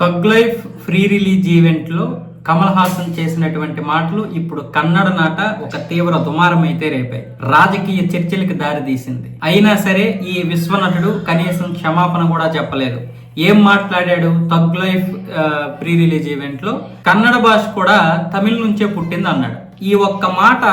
తగ్ life free release ఈవెంట్లో కమల్ హాసన్ చేసినటువంటి మాటలు ఇప్పుడు కన్నడ నాట ఒక తీవ్ర దుమారం అయితే రేపాయి రాజకీయ చర్చలకు దారితీసింది అయినా సరే ఈ విశ్వనటుడు కనీసం క్షమాపణ కూడా చెప్పలేదు. ఏం మాట్లాడాడు తగ్ లైఫ్ ప్రీ రిలీజ్ ఈవెంట్లో? కన్నడ భాష కూడా తమిళ నుంచే పుట్టింది అన్నాడు. ఈ ఒక్క మాట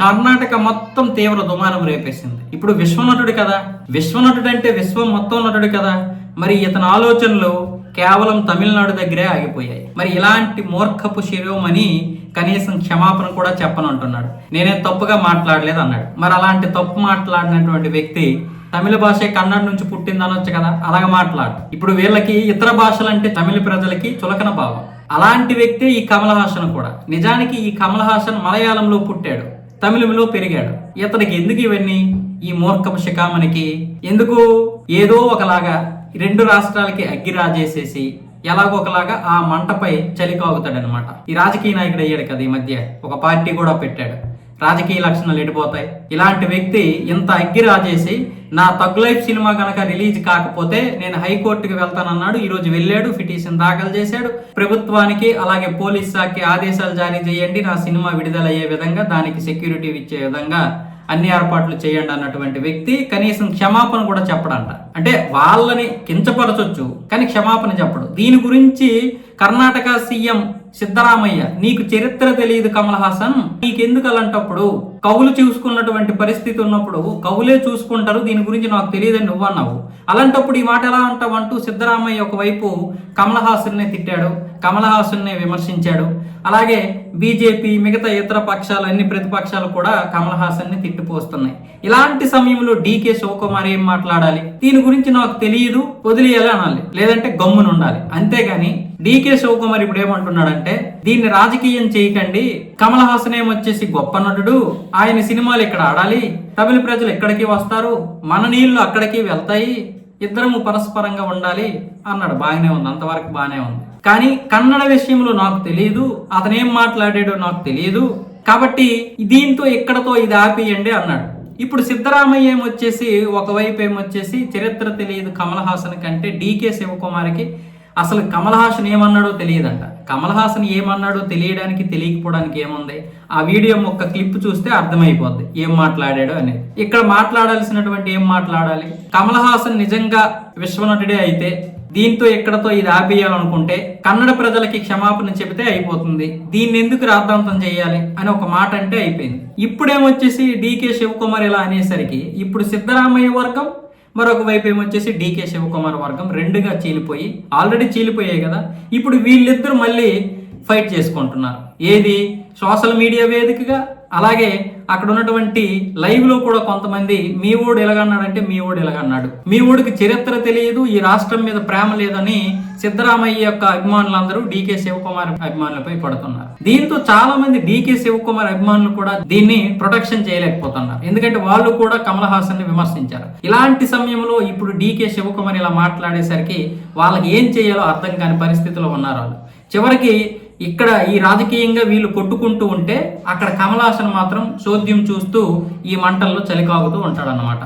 కర్ణాటక మొత్తం తీవ్ర దుమారం రేపేసింది. ఇప్పుడు విశ్వనటుడు కదా? విశ్వనటుడు అంటే విశ్వం మొత్తం నటుడు కదా? మరి ఇతని ఆలోచనలు కేవలం తమిళనాడు దగ్గరే ఆగిపోయాయి. మరి ఇలాంటి మూర్ఖపు శిరోమణి కనీసం క్షమాపణ కూడా చెప్పనంటున్నాడు. నేనే తప్పుగా మాట్లాడలేదు అన్నాడు. మరి అలాంటి తప్పు మాట్లాడినటువంటి వ్యక్తి తమిళ భాష కన్నడ నుంచి పుట్టింది అనొచ్చు కదా? అలాగ మాట్లాడు. ఇప్పుడు వీళ్ళకి ఇతర భాషలంటే తమిళ ప్రజలకి చులకన భావం. అలాంటి వ్యక్తే ఈ కమల్ హాసన్ కూడా. నిజానికి ఈ కమల్ హాసన్ మలయాళంలో పుట్టాడు. తమిళంలో పెరిగాడు. ఇతనికి ఎందుకు ఇవన్నీ? ఈ మూర్ఖపు శిఖామణికి ఎందుకు? ఏదో ఒకలాగా రెండు రాష్ట్రాలకి అగ్గి రాజేసేసి ఎలాగొకలాగా ఆ మంటపై చలికాగుతాడనమాట ఈ రాజకీయ నాయకుడు అయ్యాడు కదా ఈ మధ్య. ఒక పార్టీ కూడా పెట్టాడు. రాజకీయ లక్షణాలు ఎడిపోతాయి. ఇలాంటి వ్యక్తి ఇంత అగ్గి రాజేసి నా తగ్ లైఫ్ సినిమా కనుక రిలీజ్ కాకపోతే నేను హైకోర్టుకి వెళ్తానన్నాడు. ఈ రోజు వెళ్ళాడు పిటిషన్ దాఖలు చేశాడు. ప్రభుత్వానికి అలాగే పోలీస్ శాఖకి ఆదేశాలు జారీ చేయండి. నా సినిమా విడుదలయ్యే విధంగా దానికి సెక్యూరిటీ ఇచ్చే విధంగా అన్ని ఏర్పాట్లు చేయండి అన్నటువంటి వ్యక్తి కనీసం క్షమాపణ కూడా చెప్పడంట. అంటే వాళ్ళని కించపరచొచ్చు కానీ క్షమాపణ చెప్పడు. దీని గురించి కర్ణాటక సీఎం సిద్ధరామయ్య నీకు చరిత్ర తెలియదు కమల్ హాసన్. నీకెందుకు అలాంటప్పుడు? కవులు చూసుకున్నటువంటి పరిస్థితి ఉన్నప్పుడు కవులే చూసుకుంటారు దీని గురించి నాకు తెలియదని నువ్వు అన్నావు. అలాంటప్పుడు ఈ మాట ఎలా అంటావు అంటూ సిద్ధరామయ్య ఒకవైపు కమల్ హాసన్నే తిట్టాడు కమల్ హాసన్నే విమర్శించాడు. అలాగే బీజేపీ మిగతా ఇతర పక్షాలు అన్ని ప్రతిపక్షాలు కూడా కమల్ హాసన్ని తిట్టిపోస్తున్నాయి. ఇలాంటి సమయంలో డీకే శివకుమార్ ఏం మాట్లాడాలి? దీని గురించి నాకు తెలియదు వదిలేయాలి అనాలి. లేదంటే గమ్మున ఉండాలి అంతేగాని డీకే శివకుమార్ ఇప్పుడు ఏంటంటే దీన్ని రాజకీయం చేయకండి. కమల్ హాసన్ ఏమొచ్చేసి గొప్ప నటుడు. ఆయన సినిమాలు ఇక్కడ ఆడాలి. తమిళ ప్రజలు ఎక్కడికి వస్తారు? మన నీళ్ళు అక్కడికి వెళ్తాయి. ఇద్దరము పరస్పరంగా ఉండాలి అన్నాడు. బాగానే ఉంది. అంతవరకు బాగానే ఉంది. కానీ కన్నడ విషయంలో నాకు తెలియదు. అతనేం మాట్లాడాడో నాకు తెలియదు. కాబట్టి దీంతో ఇక్కడతో ఇది ఆపేయండి అన్నాడు. ఇప్పుడు సిద్ధరామయ్య ఏమొచ్చేసి ఒకవైపు ఏమొచ్చేసి చరిత్ర తెలియదు కమల్ హాసన్ కంటే డీకే శివకుమార్కి. అసలు కమల్ హాసన్ ఏమన్నాడో తెలియదంట. కమల్ హాసన్ ఏమన్నాడో తెలియడానికి తెలియకపోవడానికి ఏముంది? ఆ వీడియో ఒక్క క్లిప్ చూస్తే అర్థమైపోద్ది ఏం మాట్లాడాడో అనేది. ఇక్కడ మాట్లాడాల్సినటువంటి ఏం మాట్లాడాలి? కమల్ హాసన్ నిజంగా విశ్వనటుడే అయితే దీంతో ఎక్కడతో ఇది ఆపేయాలనుకుంటే కన్నడ ప్రజలకి క్షమాపణ చెబితే అయిపోతుంది. దీన్ని ఎందుకు రాద్ధాంతం చేయాలి అని ఒక మాట అంటే అయిపోయింది. ఇప్పుడేమొచ్చేసి డీకే శివకుమార్ ఇలా అనేసరికి ఇప్పుడు సిద్ధరామయ్య వర్గం మరొక వైపు ఏమొచ్చేసి డీకే శివకుమార్ వర్గం రెండుగా చీలిపోయి ఆల్రెడీ చీలిపోయాయి కదా ఇప్పుడు వీళ్ళిద్దరు మళ్ళీ ఫైట్ చేసుకుంటున్నారు. ఏది? సోషల్ మీడియా వేదికగా అలాగే అక్కడ ఉన్నటువంటి లైవ్లో కూడా కొంతమంది మీ ఓడు ఎలాగన్నాడంటే మీ ఓడు ఎలాగన్నాడు. మీ ఓడికి చరిత్ర తెలియదు ఈ రాష్ట్రం మీద ప్రేమ లేదని సిద్ధరామయ్య యొక్క అభిమానులందరూ డీకే శివకుమార్ అభిమానులపై పడుతున్నారు. దీంతో చాలా మంది డీకే శివకుమార్ అభిమానులు కూడా దీన్ని ప్రొటెక్షన్ చేయలేకపోతున్నారు. ఎందుకంటే వాళ్ళు కూడా కమల్ హాసన్ని విమర్శించారు. ఇలాంటి సమయంలో ఇప్పుడు డీకే శివకుమార్ ఇలా మాట్లాడేసరికి వాళ్ళకి ఏం చేయాలో అర్థం కాని పరిస్థితిలో ఉన్నారు వాళ్ళు. చివరికి ఇక్కడ ఈ రాజకీయంగా వీళ్ళు కొట్టుకుంటూ ఉంటే అక్కడ కమలాసన్ మాత్రం చోద్యం చూస్తూ ఈ మంటల్లో చలికాగుతూ ఉంటాడన్నమాట.